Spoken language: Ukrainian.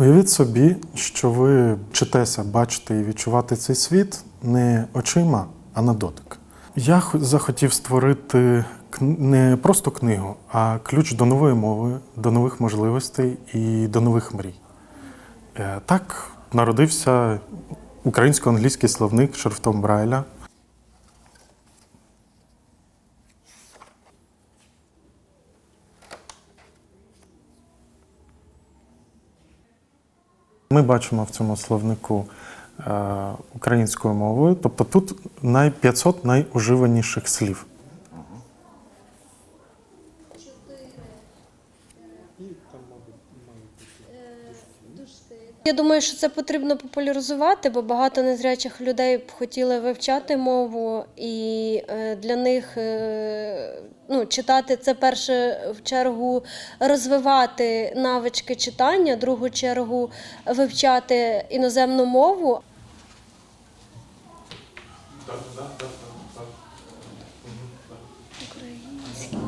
Уявіть собі, що ви вчитеся бачити і відчувати цей світ не очима, а на дотик. Я захотів створити не просто книгу, а ключ до нової мови, до нових можливостей і до нових мрій. Е, Так народився українсько-англійський словник шрифтом Брайля. Ми бачимо в цьому словнику е, українською мовою, тобто тут най 500 найуживаніших слів. Я думаю, що це потрібно популяризувати, бо багато незрячих людей б хотіли вивчати мову, і е, для них е, ну, читати це перше в чергу розвивати навички читання, другу чергу вивчати іноземну мову.